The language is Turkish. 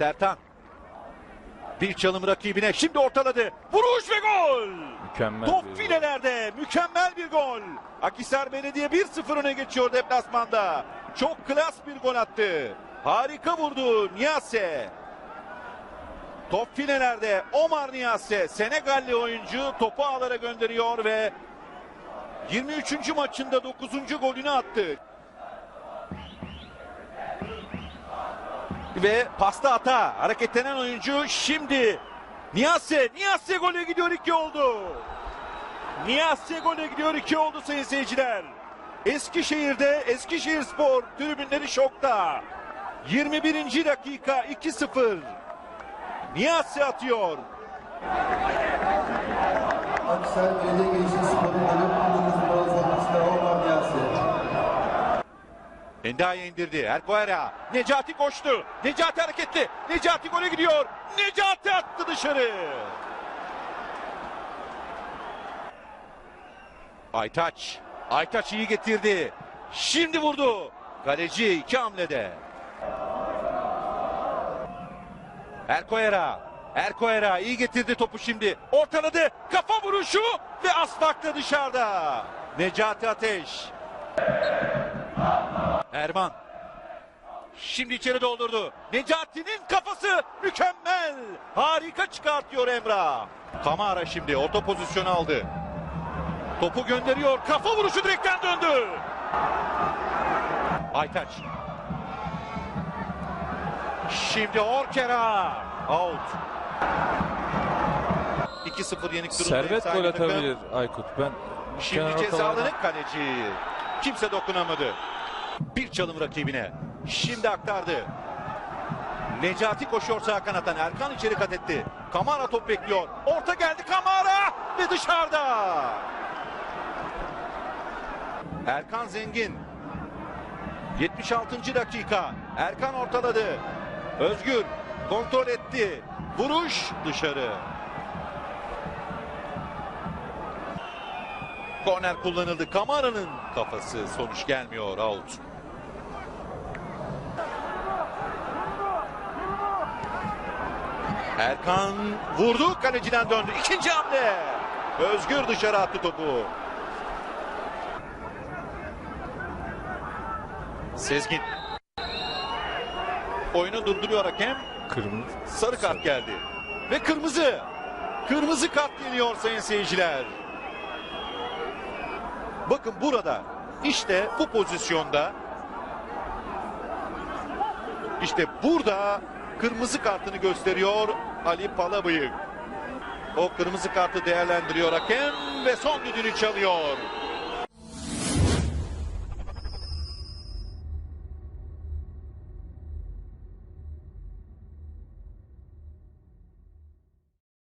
Sertan. Bir çalım rakibine şimdi ortaladı. Vuruş ve gol. Mükemmel Top filelerde mükemmel bir gol. Akisar Belediye 1-0 öne geçiyor deplasmanda. Çok klas bir gol attı. Harika vurdu Niyasse. Top filelerde Omar Niyasse Senegalli oyuncu topu ağlara gönderiyor ve 23. maçında 9. golünü attı. Ve pasta ata hareketlenen oyuncu şimdi Niyasse Niyasse gole gidiyor 2 oldu. Niyasse gole gidiyor 2 oldu sayın seyirciler. Eskişehir'de Eskişehir Spor tribünleri şokta. 21. dakika 2-0. Niyasse atıyor. Akisar Belediye Spor'un Enda'ya indirdi. Erkoera. Necati koştu. Necati hareketli. Necati gole gidiyor. Necati attı dışarı. Aytaç. Aytaç iyi getirdi. Şimdi vurdu. Kaleci iki hamlede. Erkoera. Erkoera iyi getirdi topu şimdi. Ortaladı. Kafa vuruşu ve Asfak'ta dışarıda. Necati Ateş. Erman. Şimdi içeri doldurdu. Necati'nin kafası mükemmel. Harika çıkartıyor Emrah. Kamara şimdi orta pozisyonu aldı. Topu gönderiyor. Kafa vuruşu direkten döndü. Aytaç. Şimdi Orkera. Out. 2-0 yenik durumda. Servet gol atabilir Aykut. Ben Şimdi kenar cezalı ortalardan- kaleci. Kimse dokunamadı. Bir çalım rakibine. Şimdi aktardı. Necati koşuyor sağ kanattan. Erkan içeri kat etti. Kamara top bekliyor. Orta geldi Kamara ve dışarıda. Erkan Zengin. 76. dakika. Erkan ortaladı. Özgür kontrol etti. Vuruş dışarı. Korner kullanıldı. Kamara'nın kafası sonuç gelmiyor. Out. Erkan vurdu. Kaleciden döndü. İkinci hamle. Özgür dışarı attı topu. Sezgin. Oyunu durduruyor hakem. Kırmızı. Sarı kart geldi. Ve kırmızı. Kırmızı kart geliyor sayın seyirciler. Bakın burada işte bu pozisyonda işte burada kırmızı kartını gösteriyor Ali Palabıyık. O kırmızı kartı değerlendiriyor hakem ve son düdüğünü çalıyor.